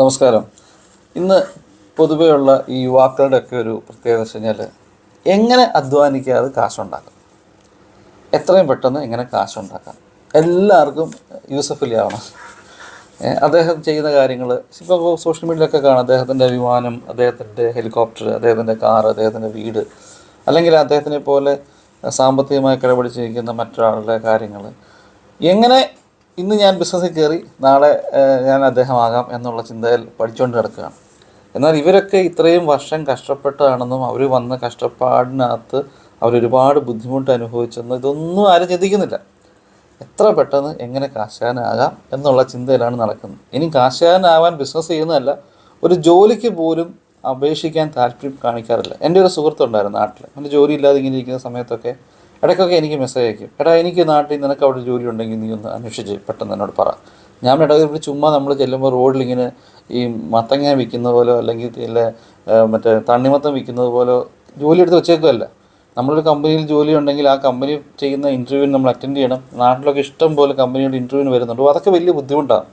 നമസ്കാരം. ഇന്ന് പൊതുവെയുള്ള ഈ യുവാക്കളുടെ ഒക്കെ ഒരു പ്രത്യേകത വെച്ച് കഴിഞ്ഞാൽ എങ്ങനെ അധ്വാനിക്കാതെ കാശുണ്ടാക്കാം. എത്രയും പെട്ടെന്ന് എങ്ങനെ കാശുണ്ടാക്കാം. എല്ലാവർക്കും യൂസഫലി ആവണം. അദ്ദേഹം ചെയ്യുന്ന കാര്യങ്ങൾ ഇപ്പോൾ സോഷ്യൽ മീഡിയയിലൊക്കെ കാണാം. അദ്ദേഹത്തിന്റെ വിമാനം അദ്ദേഹത്തിന്റെ ഹെലികോപ്റ്റർ അദ്ദേഹത്തിന്റെ കാർ അദ്ദേഹത്തിന്റെ വീട് അല്ലെങ്കിൽ അദ്ദേഹത്തിനെ പോലെ സാമ്പത്തികമായി കിടപിടിച്ചിരിക്കുന്ന മറ്റൊരാളുടെ കാര്യങ്ങൾ എങ്ങനെ ഇന്ന് ഞാൻ ബിസിനസ്സിൽ കയറി നാളെ ഞാൻ അദ്ദേഹമാകാം എന്നുള്ള ചിന്തയിൽ പഠിച്ചുകൊണ്ട് കിടക്കുകയാണ്. എന്നാൽ ഇവരൊക്കെ ഇത്രയും വർഷം കഷ്ടപ്പെട്ടതാണെന്നും അവർ വന്ന കഷ്ടപ്പാടിനകത്ത് അവരൊരുപാട് ബുദ്ധിമുട്ട് അനുഭവിച്ചെന്നും ഇതൊന്നും ആരും ചിന്തിക്കുന്നില്ല. എത്ര പെട്ടെന്ന് എങ്ങനെ കാശാനാകാം എന്നുള്ള ചിന്തയിലാണ് നടക്കുന്നത്. ഇനി കാശാനാവാൻ ബിസിനസ് ചെയ്യുന്നതല്ല ഒരു ജോലിക്ക് പോലും അപേക്ഷിക്കാൻ താല്പര്യം കാണിക്കാറില്ല. എന്റെ ഒരു സുഹൃത്തുണ്ടായിരുന്നു നാട്ടിൽ അവന്റെ ജോലിയില്ലാതെ ഇങ്ങനെ ഇരിക്കുന്ന സമയത്തൊക്കെ ഇടയ്ക്കൊക്കെ എനിക്ക് മെസ്സേജ് അയക്കും. എടാ എനിക്ക് നാട്ടിൽ നിനക്ക് അവിടെ ജോലി ഉണ്ടെങ്കിൽ നീ ഒന്ന് അന്വേഷിച്ച് പെട്ടെന്ന് എന്നോട് പറ. ഞാൻ ഇടയ്ക്ക് ഇവിടെ ചുമ്മാ നമ്മൾ ചെല്ലുമ്പോൾ റോഡിൽ ഇങ്ങനെ ഈ മത്തങ്ങ വിൽക്കുന്ന പോലോ അല്ലെങ്കിൽ ഇല്ല മറ്റേ തണ്ണിമത്തം വിൽക്കുന്നത് പോലോ ജോലി എടുത്ത് വെച്ചേക്കുമല്ല നമ്മളൊരു കമ്പനിയിൽ ജോലി ഉണ്ടെങ്കിൽ ആ കമ്പനി ചെയ്യുന്ന ഇന്റർവ്യൂവിന് നമ്മൾ അറ്റൻഡ് ചെയ്യണം. നാട്ടിലൊക്കെ ഇഷ്ടം പോലെ കമ്പനിയുടെ ഇന്റർവ്യൂവിന് വരുന്നുണ്ട്. അതൊക്കെ വലിയ ബുദ്ധിമുട്ടാണ്.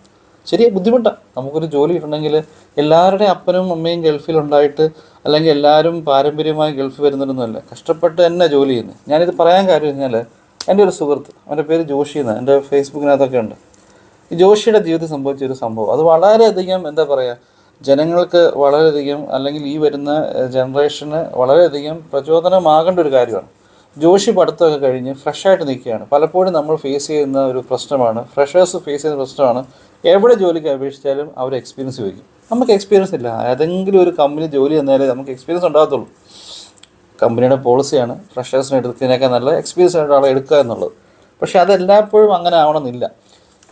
ശരി ബുദ്ധിമുട്ടാണ് നമുക്കൊരു ജോലി കിട്ടണമെങ്കിൽ എല്ലാവരുടെയും അപ്പനും അമ്മയും ഗൾഫിലുണ്ടായിട്ട് അല്ലെങ്കിൽ എല്ലാവരും പാരമ്പര്യമായി ഗൾഫ് വരുന്നവരൊന്നുമല്ല കഷ്ടപ്പെട്ട് തന്നെ ജോലി ചെയ്യുന്നത് ഞാനിത് പറയാൻ കാര്യം കഴിഞ്ഞാൽ എന്റെ ഒരു സുഹൃത്ത് അവന്റെ പേര് ജോഷി എന്ന് എന്റെ ഫേസ്ബുക്കിനകത്തൊക്കെ ഉണ്ട്. ഈ ജോഷിയുടെ ജീവിതത്തിൽ സംഭവിച്ച ഒരു സംഭവം. അത് വളരെയധികം എന്താ പറയുക ജനങ്ങൾക്ക് വളരെയധികം അല്ലെങ്കിൽ ഈ വരുന്ന ജനറേഷന് വളരെയധികം പ്രചോദനമാകേണ്ട ഒരു കാര്യമാണ്. ജോഷി പഠിത്തമൊക്കെ കഴിഞ്ഞ് ഫ്രഷായിട്ട് നിൽക്കുകയാണ്. പലപ്പോഴും നമ്മൾ ഫേസ് ചെയ്യുന്ന ഒരു പ്രശ്നമാണ്. ഫ്രഷേഴ്സ് ഫേസ് ചെയ്യുന്ന പ്രശ്നമാണ്. എവിടെ ജോലിക്ക് അപേക്ഷിച്ചാലും അവർ എക്സ്പീരിയൻസ് ചോദിക്കും. നമുക്ക് എക്സ്പീരിയൻസ് ഇല്ല. ഏതെങ്കിലും ഒരു കമ്പനി ജോലി തന്നാലേ നമുക്ക് എക്സ്പീരിയൻസ് ഉണ്ടാകത്തുള്ളൂ. കമ്പനിയുടെ പോളിസിയാണ് ഫ്രഷേഴ്സിനെ എടുക്കുന്നതിനേക്കാൾ നല്ല എക്സ്പീരിയൻസ് ആയിട്ട് ആളെ എടുക്കുക എന്നുള്ളത്. പക്ഷേ അതെല്ലായ്പ്പോഴും അങ്ങനെ ആവണമെന്നില്ല.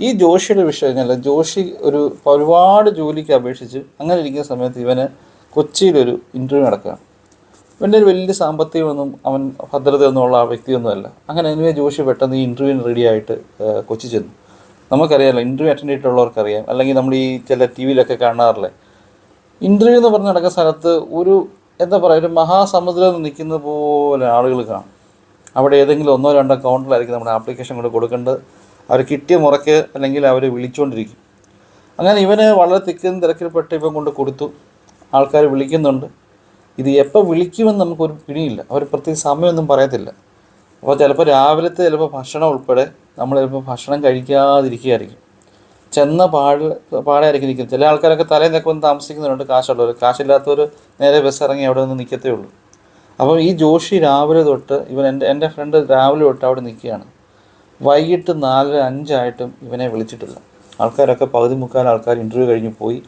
ഈ ജോഷിയുടെ വിഷയം കഴിഞ്ഞാൽ ജോഷി ഒരു ഒരുപാട് ജോലിക്ക് അപേക്ഷിച്ച് അങ്ങനെ ഇരിക്കുന്ന സമയത്ത് ഇവന് കൊച്ചിയിലൊരു ഇന്റർവ്യൂ നടക്കുകയാണ്. ഇവന്റെ ഒരു വലിയ സാമ്പത്തികമൊന്നും അവൻ ഭദ്രതയൊന്നും ഉള്ള ആ വ്യക്തിയൊന്നുമല്ല. അങ്ങനെ എനിവേ ജോഷി പെട്ടെന്ന് ഈ ഇന്റർവ്യൂവിന് റെഡി ആയിട്ട് ഏഹ്, കൊച്ചി ചെന്നു. നമുക്കറിയാമല്ലോ ഇന്റർവ്യൂ അറ്റൻഡ് ചെയ്തിട്ടുള്ളവർക്കറിയാം. അല്ലെങ്കിൽ നമ്മൾ ഈ ചില ടി വിയിലൊക്കെ കാണാറില്ലേ? ഇന്റർവ്യൂ എന്ന് പറഞ്ഞ് നടക്കുന്ന സ്ഥലത്ത് ഒരു എന്താ പറയുക ഒരു മഹാസമുദ്രം നിൽക്കുന്ന പോലെ ആളുകൾ കാണും. അവിടെ ഏതെങ്കിലും ഒന്നോ രണ്ടോ കൗണ്ടറിലായിരിക്കും നമ്മുടെ ആപ്ലിക്കേഷൻ കൊണ്ട് കൊടുക്കേണ്ടത്. അവർ കിട്ടിയ മുറയ്ക്ക് അല്ലെങ്കിൽ അവർ വിളിച്ചുകൊണ്ടിരിക്കും അങ്ങനെ ഇവന് വളരെ തിക്കും തിരക്കിൽപ്പെട്ട് ഇവൻ കൊണ്ട് കൊടുത്തു. ആൾക്കാർ വിളിക്കുന്നുണ്ട്. ഇത് എപ്പോൾ വിളിക്കുമെന്ന് നമുക്കൊരു പിടിയില്ല. അവർ പ്രത്യേക സമയമൊന്നും പറയത്തില്ല. അപ്പോൾ ചിലപ്പോൾ രാവിലത്തെ ചിലപ്പോൾ ഭക്ഷണം ഉൾപ്പെടെ നമ്മൾ ചിലപ്പോൾ ഭക്ഷണം കഴിക്കാതിരിക്കുകയായിരിക്കും. ചെന്ന പാട് പാടായിരിക്കും നിൽക്കുന്നത്. ചില ആൾക്കാരൊക്കെ തലേന്നൊക്കെ വന്ന് താമസിക്കുന്നുണ്ട് കാശുള്ളവർ. കാശില്ലാത്തവർ നേരെ ബസ് ഇറങ്ങി അവിടെ നിന്ന് നിൽക്കത്തേ ഉള്ളൂ. അപ്പം ഈ ജോഷി രാവിലെ തൊട്ട് ഇവൻ എന്റെ എന്റെ ഫ്രണ്ട് രാവിലെ തൊട്ട് അവിടെ നിൽക്കുകയാണ്. വൈകിട്ട് നാല് അഞ്ചായിട്ടും ഇവനെ വിളിച്ചിട്ടില്ല. ആൾക്കാരൊക്കെ പകുതി മുക്കാൽ ആൾക്കാർ ഇന്റർവ്യൂ കഴിഞ്ഞ് പോയി.